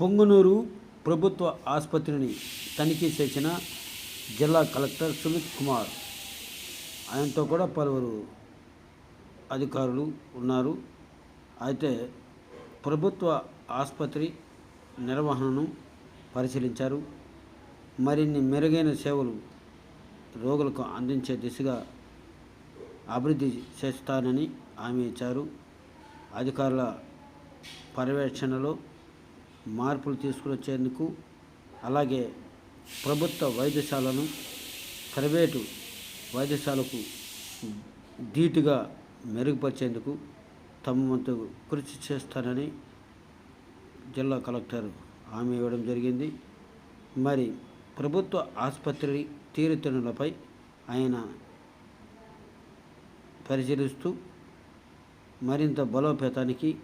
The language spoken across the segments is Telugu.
పొంగునూరు ప్రభుత్వ ఆసుపత్రిని తనిఖీ చేసిన జిల్లా కలెక్టర్ సుమిత్ కుమార్. ఆయనతో కూడా పలువురు అధికారులు ఉన్నారు. అయితే ప్రభుత్వ ఆసుపత్రి నిర్వహణను పరిశీలించారు. మరిన్ని మెరుగైన సేవలు రోగులకు అందించే దిశగా అభివృద్ధి చేస్తానని హామీ ఇచ్చారు. అధికారుల పర్యవేక్షణలో మార్పులు తీసుకువచ్చేందుకు అలాగే ప్రభుత్వ వైద్యశాలను ప్రైవేటు వైద్యశాలకు ధీటుగా మెరుగుపరిచేందుకు తమ వంతు కృషి చేస్తానని జిల్లా కలెక్టర్ హామీ ఇవ్వడం జరిగింది. మరి ప్రభుత్వ ఆసుపత్రి తీరుతెన్నులపై ఆయన పరిశీలిస్తూ మరింత బలోపేతానికి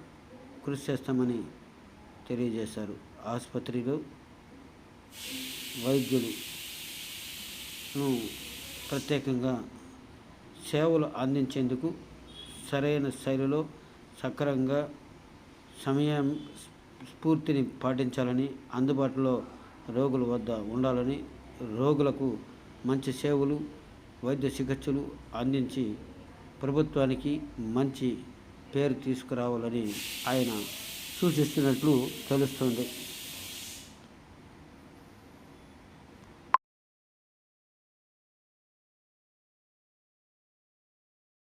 కృషి చేస్తామని తెలియజేశారు. ఆసుపత్రిలో వైద్యులను ప్రత్యేకంగా సేవలు అందించేందుకు సరైన శైలిలో సక్రమంగా సమయం స్ఫూర్తిని పాటించాలని అందుబాటులో రోగుల వద్ద ఉండాలని రోగులకు మంచి సేవలు వైద్య చికిత్సలు అందించి ప్రభుత్వానికి మంచి పేరు తీసుకురావాలని ఆయన సూచిస్తున్నట్లు తెలుస్తుంది